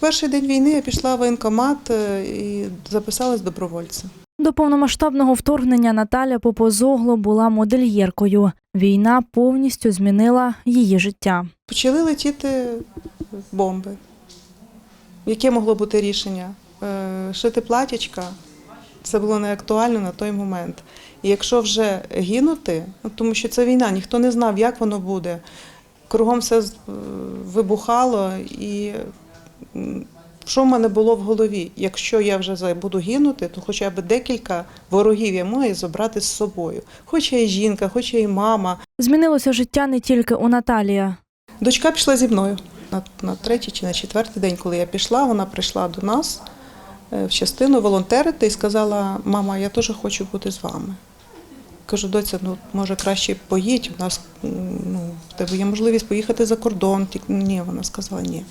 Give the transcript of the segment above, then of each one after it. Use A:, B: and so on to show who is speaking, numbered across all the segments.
A: перший день війни я пішла в воєнкомат е, і записалась добровольцем.
B: До повномасштабного вторгнення Наталя Попозогло була модельєркою. Війна повністю змінила її життя.
A: Почали летіти бомби. Яке могло бути рішення? Е, Шити платячка це було не актуально на той момент. І якщо вже гинути, ну, тому що це війна, ніхто не знав, як воно буде. Кругом все е, вибухало, і що в мене було в голові? Якщо я вже буду гинути, то хоча б декілька ворогів я маю забрати з собою. Хоч я і жінка, хоч я і мама,
B: Змінилося життя не тільки у Наталії.
A: Дочка пішла зі мною на, на третій чи на четвертий день, коли я пішла, вона прийшла до нас е, в частину волонтерити і сказала: мама, я теж хочу бути з вами. Кажу, доця, ну може краще поїдь. У нас ну, в тебе є можливість поїхати за кордон. Ні, вона сказала, ні.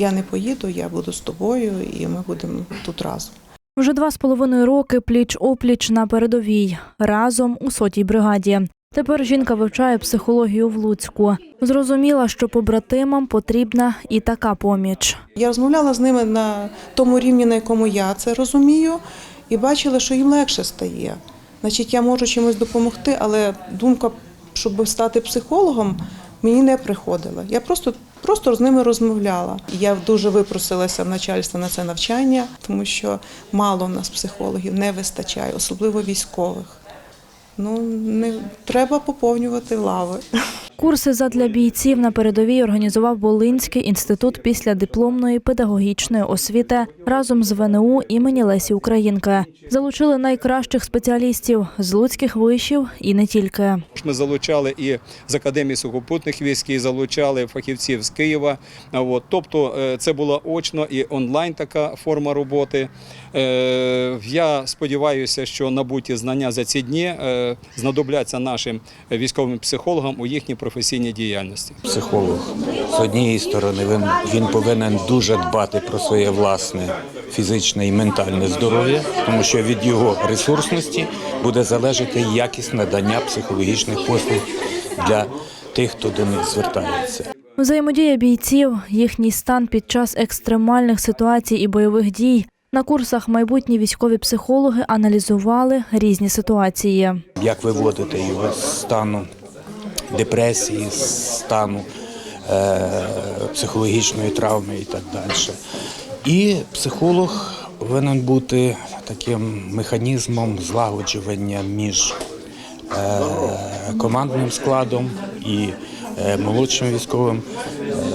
A: Я не поїду, я буду з тобою, і ми будемо тут разом.
B: Вже два з половиною роки пліч-опліч на передовій разом у сотій бригаді. Тепер жінка вивчає психологію в Луцьку. Зрозуміла, що побратимам потрібна і така поміч.
A: Я розмовляла з ними на тому рівні, на якому я це розумію, і бачила, що їм легше стає. Значить, я можу чимось допомогти, але думка, щоб стати психологом, мені не приходила. Я просто, просто з ними розмовляла. Я дуже випросилася в начальство на це навчання, тому що мало в нас психологів не вистачає, особливо військових. Ну, не треба поповнювати лави.
B: Курси задля бійців на передовій організував Волинський інститут післядипломної педагогічної освіти разом з ВНУ імені Лесі Українки. Залучили найкращих спеціалістів з луцьких вишів і не тільки.
C: Ми залучали і з Академії сухопутних військ, і залучали фахівців з Києва. От. Тобто е, це була очно і онлайн така форма роботи. Е, Я сподіваюся, що набуті знання за ці дні е, знадобляться нашим військовим психологам у їхній професійній діяльності.
D: психолог. З однієї сторони, він, він повинен дуже дбати про своє власне фізичне і ментальне здоров'я, тому що від його ресурсності буде залежати якість надання психологічних послуг для тих, хто до них звертається.
B: Взаємодія бійців, їхній стан під час екстремальних ситуацій і бойових дій. На курсах майбутні військові психологи аналізували різні ситуації.
D: Як виводити його з стану депресії, стану е, психологічної травми і так далі. І психолог повинен бути таким механізмом злагоджування між е, командним складом і е, молодшим військовим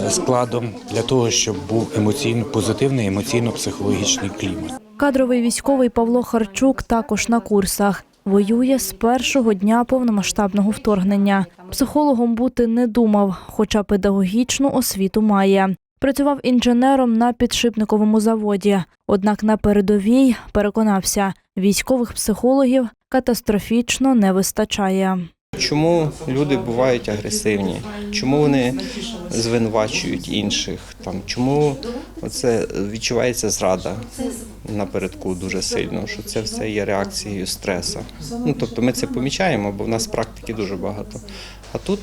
D: складом для того, щоб був емоційно позитивний емоційно-психологічний клімат.
B: Кадровий військовий Павло Харчук також на курсах. Воює з першого дня повномасштабного вторгнення. Психологом бути не думав, хоча педагогічну освіту має. Працював інженером на підшипниковому заводі. Однак на передовій переконався, військових психологів катастрофічно не вистачає.
E: Чому люди бувають агресивні? Чому вони звинувачують інших? Там чому оце відчувається зрада напередку дуже сильно? Що це все є реакцією стресу? Ну тобто ми це помічаємо, бо в нас практики дуже багато. А тут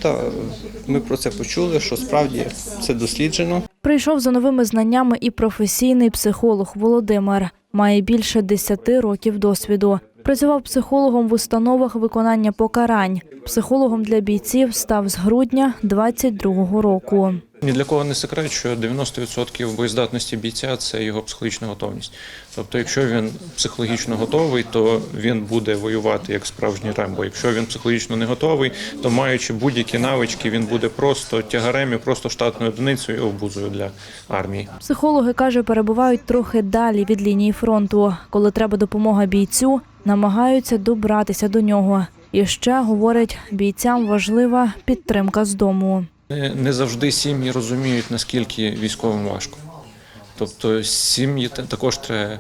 E: ми про це почули, що справді це досліджено.
B: Прийшов за новими знаннями і професійний психолог Володимир. Має більше 10 років досвіду. Працював психологом в установах виконання покарань. Психологом для бійців став з грудня 22-го року.
F: Ні для кого не секрет, що 90% боєздатності бійця це його психологічна готовність. Тобто, якщо він психологічно готовий, то він буде воювати як справжній рембо. Якщо він психологічно не готовий, то маючи будь-які навички, він буде просто тягарем і просто штатною одиницею і обузою для армії.
B: Психологи каже, перебувають трохи далі від лінії фронту. Коли треба допомога бійцю, намагаються добратися до нього. І ще говорить, бійцям важлива підтримка з дому.
F: Не завжди сім'ї розуміють, наскільки військовим важко. Тобто сім'ї та- також треба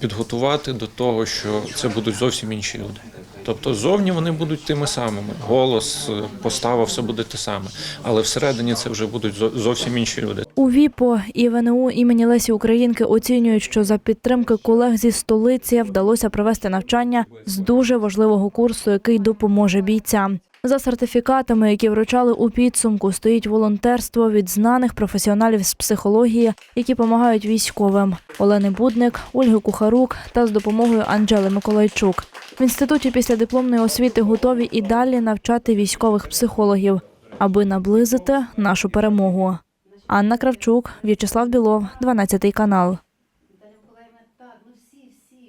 F: підготувати до того, що це будуть зовсім інші люди. Тобто зовні вони будуть тими самими. Голос, е, постава, все буде те саме. Але всередині це вже будуть зовсім інші люди.
B: У ВІПО і ВНУ імені Лесі Українки оцінюють, що за підтримки колег зі столиці вдалося провести навчання з дуже важливого курсу, який допоможе бійцям. За сертифікатами, які вручали у підсумку, стоїть волонтерство від знаних професіоналів з психології, які допомагають військовим Олени Будник, Ольги Кухарук та з допомогою Анжели Миколайчук. В інституті післядипломної освіти готові і далі навчати військових психологів, аби наблизити нашу перемогу. Анна Кравчук, В'ячеслав Білов, 12 канал.